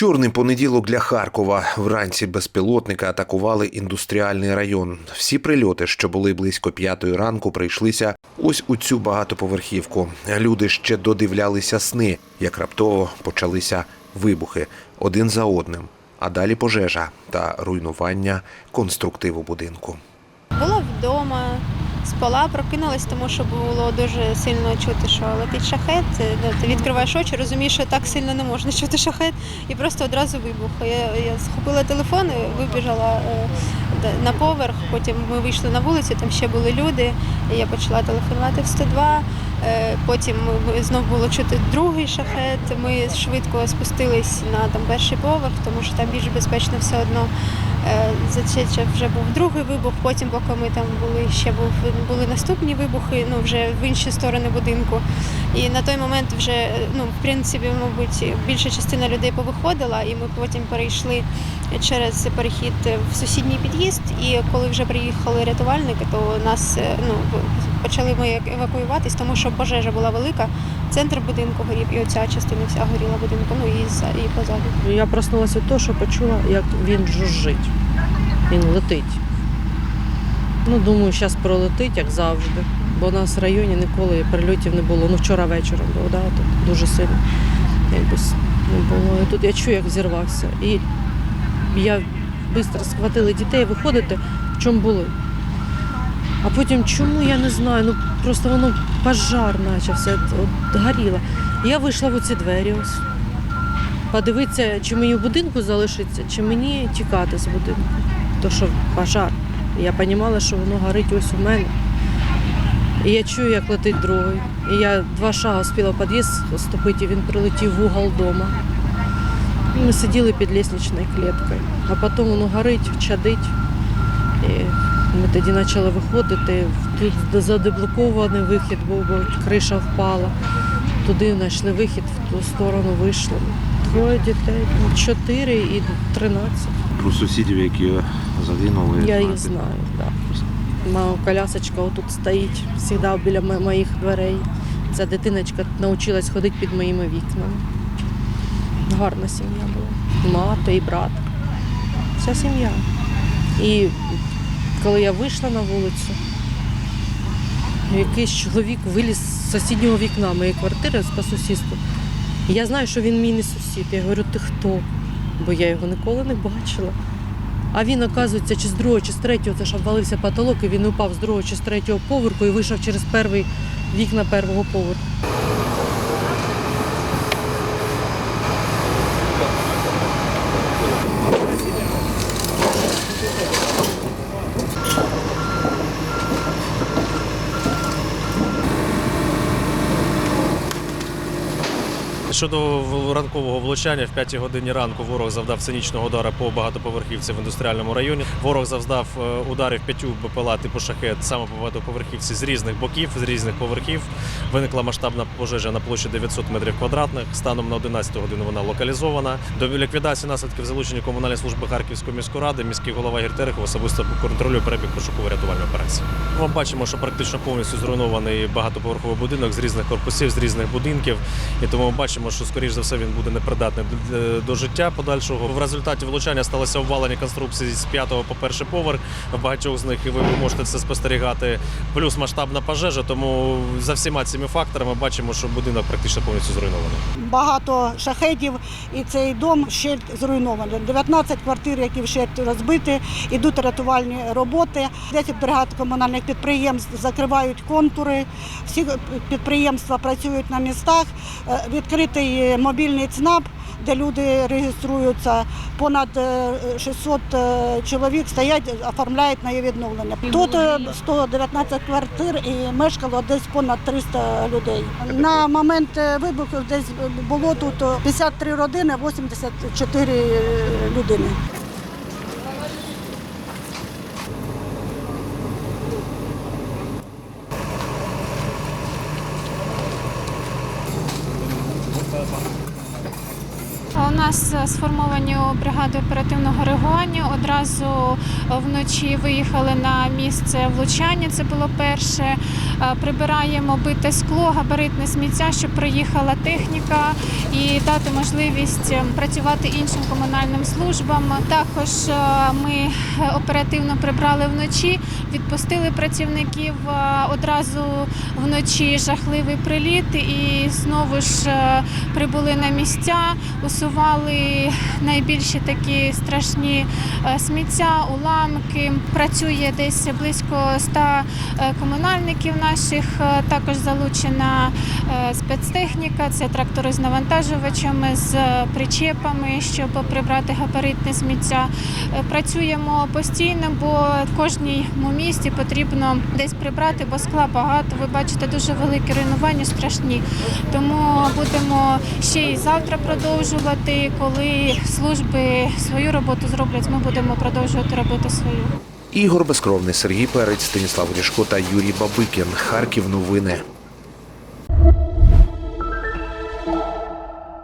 Чорний понеділок для Харкова. Вранці безпілотники атакували індустріальний район. Всі прильоти, що були близько п'ятої ранку, прийшлися ось у цю багатоповерхівку. Люди ще додивлялися сни, як раптово почалися вибухи один за одним, а далі пожежа та руйнування конструктиву будинку. Була вдома, спала, прокинулась, тому що було дуже сильно чути, що летить шахет. Ну, Ти відкриваєш очі, розумієш, що так сильно не можна чути шахет, і просто одразу вибух. Я, я схопила телефон, вибіжала е, на поверх. Потім ми вийшли на вулицю, там ще були люди. І я почала телефонувати в 102. Е, Потім знову було чути другий шахет. Ми швидко спустились на там перший поверх, тому що там більш безпечно все одно. Е, Зачече вже був другий вибух. Потім, поки ми там були, ще був були наступні вибухи, ну вже в інші сторони будинку. І на той момент вже е, ну в принципі, мабуть, більша частина людей повиходила, і ми потім перейшли через перехід в сусідній під'їзд. І коли вже приїхали рятувальники, то нас е, ну почали ми евакуюватись, тому що пожежа була велика. Центр будинку горів, і оця частина вся горіла будинку. Ну і і позаду. Я проснулася від того, що почула, як він жужжить. Він летить. Ну, думаю, зараз пролетить, як завжди. Бо у нас в районі ніколи прильотів не було. Ну, вчора вечором було, да, тут дуже сильно якось не було. І тут я чую, як зірвався. І я швидко схватили дітей, виходити, в чому були. А потім чому я не знаю. Ну просто воно пожар почався, от, горіло. Я вийшла в оці двері ось подивитися, чи мені в будинку залишиться, чи мені тікати з будинку. То що пожар. Я розуміла, що воно горить ось у мене. І я чую, як летить другий. І я два шаги успіла в під'їзд ступити, і він прилетів в угол дома. І ми сиділи під лісничною кліткою. А потім воно горить, чадить. І ми тоді почали виходити. Тут задеблокований вихід був, бо криша впала. Туди знайшли вихід, в ту сторону вийшли. Двоє дітей, ну, чотири і тринадцять. Про сусідів, які загинули. Я їх знаю, так. Да. Моя колясочка отут стоїть, завжди біля моїх дверей. Ця дитиночка навчилась ходити під моїми вікнами. Гарна сім'я була. Мати і брат. Вся сім'я. І коли я вийшла на вулицю, якийсь чоловік виліз з сусіднього вікна моєї квартири по сусідству. Я знаю, що він мій не сусід. Я говорю, ти хто? Бо я його ніколи не бачила. А він, оказується, чи з другого, чи з третього, це ж обвалився потолок, і він упав з другого чи з третього поверху і вийшов через перший вікна першого поверху. Щодо ранкового влучання, в 5 годині ранку ворог завдав цинічного удару по багатоповерхівці в індустріальному районі. Ворог завдав е, ударів п'ятю БПЛА типу шахет саме по багатоповерхівці з різних боків, з різних поверхів. Виникла масштабна пожежа на площі 900 метрів квадратних. Станом на 11 годину вона локалізована. До ліквідації наслідків залучені комунальні служби Харківської міської ради. Міський голова Гіртерихов особисто контролює перебіг пошуково-рятувальної операції. Ми бачимо, що практично повністю зруйнований багатоповерховий будинок з різних корпусів, з різних будинків. І тому ми бачимо, що скоріш за все він буде непридатний до- до життя подальшого. В результаті влучання сталося обвалення конструкції з п'ятого по перший поверх. Багатьох з них і ви можете це спостерігати. Плюс масштабна пожежа. Тому за всіма цими факторами бачимо, що будинок практично повністю зруйнований. багато шахедів, і цей дом ще зруйнований. 19 квартир, які ще розбиті, ідуть рятувальні роботи. 10 бригад комунальних підприємств закривають контури. Всі підприємства працюють на містах. Е, Відкритий мобільний ЦНАП, де люди реєструються. Понад е, 600 е, чоловік стоять, оформляють на її відновлення. Тут е, 119 квартир і мешкало десь понад 300 людей. На момент е, вибуху десь було тут 53 родини, 84 людини. У нас сформовані бригади оперативного реагування. Одразу вночі виїхали на місце влучання. Це було перше. Е, Прибираємо бите скло, габаритне сміття, щоб приїхала техніка. І дати можливість е, працювати іншим комунальним службам. Також е, ми оперативно прибрали вночі, відпустили працівників е, одразу вночі жахливий приліт і знову ж прибули на місця, усували найбільші такі страшні сміття, уламки. Працює десь близько 100 е, комунальників наших. Е, Також залучена е, спецтехніка, це трактори з навантажувачами, з е, причепами, щоб прибрати габаритне сміття. Е, Працюємо постійно, бо в кожному місті потрібно десь прибрати, бо скла багато. Ви бачите, дуже великі руйнування, страшні. Тому будемо ще й завтра продовжувати. Коли служби свою роботу зроблять, ми будемо продовжувати робити свою. Ігор Безкровний, Сергій Перець, Станіслав Рішко та Юрій Бабикін. Харків. Новини.